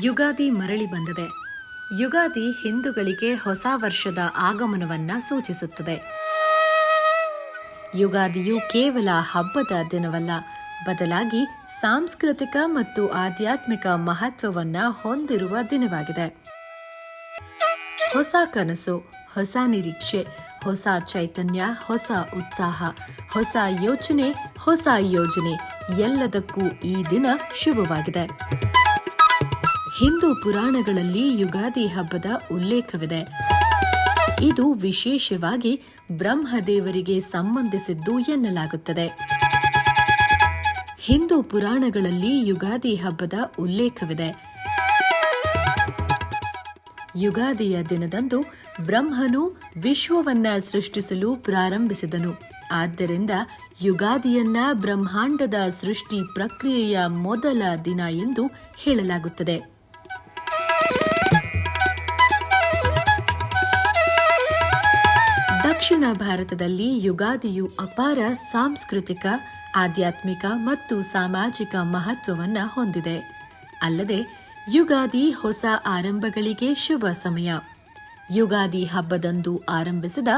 ಯುಗಾದಿ ಮರಳಿ ಬಂದಿದೆ. ಯುಗಾದಿ ಹಿಂದೂಗಳಿಗೆ ಹೊಸ ವರ್ಷದ ಆಗಮನವನ್ನ ಸೂಚಿಸುತ್ತದೆ. ಯುಗಾದಿಯು ಕೇವಲ ಹಬ್ಬದ ದಿನವಲ್ಲ, ಬದಲಾಗಿ ಸಾಂಸ್ಕೃತಿಕ ಮತ್ತು ಆಧ್ಯಾತ್ಮಿಕ ಮಹತ್ವವನ್ನ ಹೊಂದಿರುವ ದಿನವಾಗಿದೆ. ಹೊಸ ಕನಸು, ಹೊಸ ನಿರೀಕ್ಷೆ, ಹೊಸ ಚೈತನ್ಯ, ಹೊಸ ಉತ್ಸಾಹ, ಹೊಸ ಯೋಚನೆ, ಹೊಸ ಯೋಜನೆ, ಎಲ್ಲದಕ್ಕೂ ಈ ದಿನ ಶುಭವಾಗಿದೆ. ಹಿಂದೂ ಪುರಾಣಗಳಲ್ಲಿ ಯುಗಾದಿ ಹಬ್ಬದ ಉಲ್ಲೇಖವಿದೆ. ಇದು ವಿಶೇಷವಾಗಿ ಬ್ರಹ್ಮದೇವರಿಗೆ ಸಂಬಂಧಿಸಿದ್ದು ಎನ್ನಲಾಗುತ್ತದೆ. ಹಿಂದೂ ಪುರಾಣಗಳಲ್ಲಿ ಯುಗಾದಿ ಹಬ್ಬದ ಉಲ್ಲೇಖವಿದೆ. ಯುಗಾದಿಯ ದಿನದಂದು ಬ್ರಹ್ಮನು ವಿಶ್ವವನ್ನ ಸೃಷ್ಟಿಸಲು ಪ್ರಾರಂಭಿಸಿದನು. ಆದ್ದರಿಂದ ಯುಗಾದಿಯನ್ನ ಬ್ರಹ್ಮಾಂಡದ ಸೃಷ್ಟಿ ಪ್ರಕ್ರಿಯೆಯ ಮೊದಲ ದಿನ ಎಂದು ಹೇಳಲಾಗುತ್ತದೆ. ದಕ್ಷಿಣ ಭಾರತದಲ್ಲಿ ಯುಗಾದಿಯು ಅಪಾರ ಸಾಂಸ್ಕೃತಿಕ, ಆಧ್ಯಾತ್ಮಿಕ ಮತ್ತು ಸಾಮಾಜಿಕ ಮಹತ್ವವನ್ನು ಹೊಂದಿದೆ. ಅಲ್ಲದೆ, ಯುಗಾದಿ ಹೊಸ ಆರಂಭಗಳಿಗೆ ಶುಭ ಸಮಯ. ಯುಗಾದಿ ಹಬ್ಬದಂದು ಆರಂಭಿಸಿದ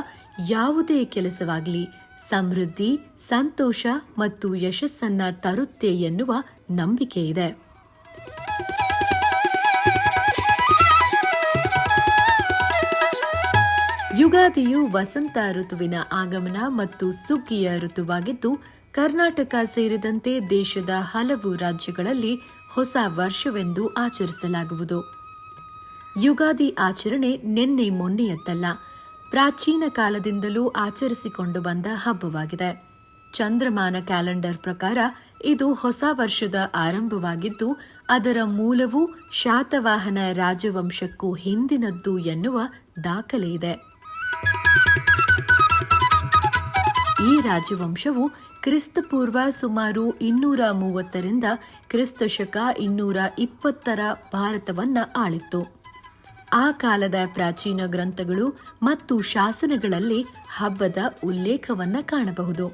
ಯಾವುದೇ ಕೆಲಸವಾಗಲಿ, ಸಮೃದ್ಧಿ, ಸಂತೋಷ ಮತ್ತು ಯಶಸ್ಸನ್ನ ತರುತ್ತೆ ಎನ್ನುವ ನಂಬಿಕೆ ಇದೆ. ಯುಗಾದಿಯು ವಸಂತ ಋತುವಿನ ಆಗಮನ ಮತ್ತು ಸುಗ್ಗಿಯ ಋತುವಾಗಿದ್ದು, ಕರ್ನಾಟಕ ಸೇರಿದಂತೆ ದೇಶದ ಹಲವು ರಾಜ್ಯಗಳಲ್ಲಿ ಹೊಸ ವರ್ಷವೆಂದು ಆಚರಿಸಲಾಗುವುದು. ಯುಗಾದಿ ಆಚರಣೆ ನಿನ್ನೆ ಮೊನ್ನೆಯತ್ತಲ್ಲ, ಪ್ರಾಚೀನ ಕಾಲದಿಂದಲೂ ಆಚರಿಸಿಕೊಂಡು ಬಂದ ಹಬ್ಬವಾಗಿದೆ. ಚಂದ್ರಮಾನ ಕ್ಯಾಲೆಂಡರ್ ಪ್ರಕಾರ ಇದು ಹೊಸ ವರ್ಷದ ಆರಂಭವಾಗಿದ್ದು, ಅದರ ಮೂಲವು ಶಾತವಾಹನ ರಾಜವಂಶಕ್ಕೂ ಹಿಂದಿನದ್ದು ಎನ್ನುವ ದಾಖಲೆ ಇದೆ ಈ ರಾಜವಂಶವು ಕ್ರಿಸ್ತಪೂರ್ವ ಸುಮಾರು ಇನ್ನೂರ ಮೂವತ್ತರಿಂದ ಕ್ರಿಸ್ತಶಕ ಇನ್ನೂರ ಇಪ್ಪತ್ತರ ಭಾರತವನ್ನು ಆಳಿತ್ತು. ಆ ಕಾಲದ ಪ್ರಾಚೀನ ಗ್ರಂಥಗಳು ಮತ್ತು ಶಾಸನಗಳಲ್ಲಿ ಹಬ್ಬದ ಉಲ್ಲೇಖವನ್ನು ಕಾಣಬಹುದು.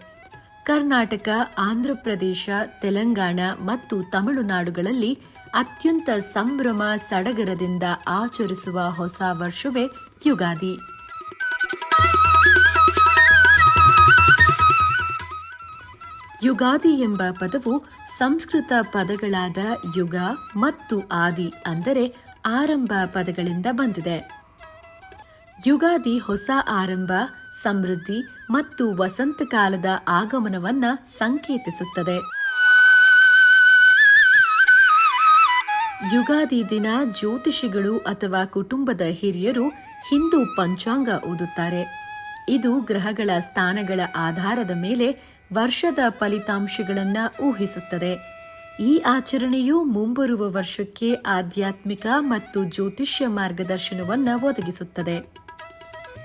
ಕರ್ನಾಟಕ ಆಂಧ್ರಪ್ರದೇಶ ತೆಲಂಗಾಣ ಮತ್ತು ತಮಿಳುನಾಡುಗಳಲ್ಲಿ ಅತ್ಯಂತ ಸಂಭ್ರಮ ಸಡಗರದಿಂದ ಆಚರಿಸುವ ಹೊಸ ವರ್ಷವೇ ಯುಗಾದಿ. ಯುಗಾದಿ ಎಂಬ ಪದವು ಸಂಸ್ಕೃತ ಪದಗಳಾದ ಯುಗ ಮತ್ತು ಆದಿ ಅಂದರೆ ಆರಂಭ ಪದಗಳಿಂದ ಬಂದಿದೆ. ಯುಗಾದಿ ಹೊಸ ಆರಂಭ, ಸಮೃದ್ಧಿ ಮತ್ತು ವಸಂತಕಾಲದ ಆಗಮನವನ್ನ ಸಂಕೇತಿಸುತ್ತದೆ. ಯುಗಾದಿ ದಿನ ಜ್ಯೋತಿಷಿಗಳು ಅಥವಾ ಕುಟುಂಬದ ಹಿರಿಯರು ಹಿಂದೂ ಪಂಚಾಂಗ ಓದುತ್ತಾರೆ. ಇದು ಗ್ರಹಗಳ ಸ್ಥಾನಗಳ ಆಧಾರದ ಮೇಲೆ ವರ್ಷದ ಫಲಿತಾಂಶಗಳನ್ನು ಊಹಿಸುತ್ತದೆ. ಈ ಆಚರಣೆಯು ಮುಂಬರುವ ವರ್ಷಕ್ಕೆ ಆಧ್ಯಾತ್ಮಿಕ ಮತ್ತು ಜ್ಯೋತಿಷ್ಯ ಮಾರ್ಗದರ್ಶನವನ್ನು ಒದಗಿಸುತ್ತದೆ.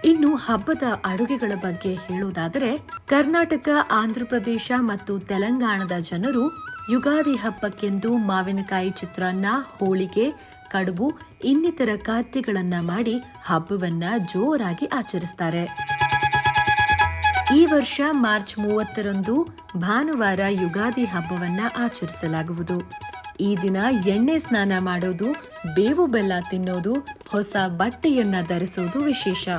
ಇನ್ನು ಹಬ್ಬದ ಅಡುಗೆಗಳ ಬಗ್ಗೆ ಹೇಳುವುದಾದರೆ ಕರ್ನಾಟಕ, ಆಂಧ್ರಪ್ರದೇಶ ಮತ್ತು ತೆಲಂಗಾಣದ ಜನರು ಯುಗಾದಿ ಹಬ್ಬಕ್ಕೆಂದು ಮಾವಿನಕಾಯಿ ಚಿತ್ರಾನ್ನ, ಹೋಳಿಗೆ, ಕಡುಬು, ಇನ್ನಿತರ ಖಾದ್ಯಗಳನ್ನ ಮಾಡಿ ಹಬ್ಬವನ್ನ ಜೋರಾಗಿ ಆಚರಿಸ್ತಾರೆ. ಈ ವರ್ಷ ಮಾರ್ಚ್ ಮೂವತ್ತರಂದು ಭಾನುವಾರ ಯುಗಾದಿ ಹಬ್ಬವನ್ನ ಆಚರಿಸಲಾಗುವುದು. ಈ ದಿನ ಎಣ್ಣೆ ಸ್ನಾನ ಮಾಡೋದು, ಬೇವು ಬೆಲ್ಲ ತಿನ್ನೋದು, ಹೊಸ ಬಟ್ಟೆಯನ್ನ ಧರಿಸೋದು ವಿಶೇಷ.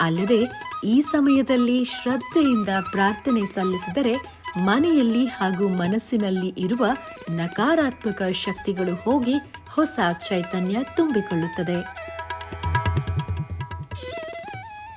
ಅಲ್ಲದೆ ಈ ಸಮಯದಲ್ಲಿ ಶ್ರದ್ಧೆಯಿಂದ ಪ್ರಾರ್ಥನೆ ಸಲ್ಲಿಸಿದರೆ ಮನೆಯಲ್ಲಿ ಹಾಗೂ ಮನಸ್ಸಿನಲ್ಲಿ ಇರುವ ನಕಾರಾತ್ಮಕ ಶಕ್ತಿಗಳು ಹೋಗಿ ಹೊಸ ಚೈತನ್ಯ ತುಂಬಿಕೊಳ್ಳುತ್ತದೆ.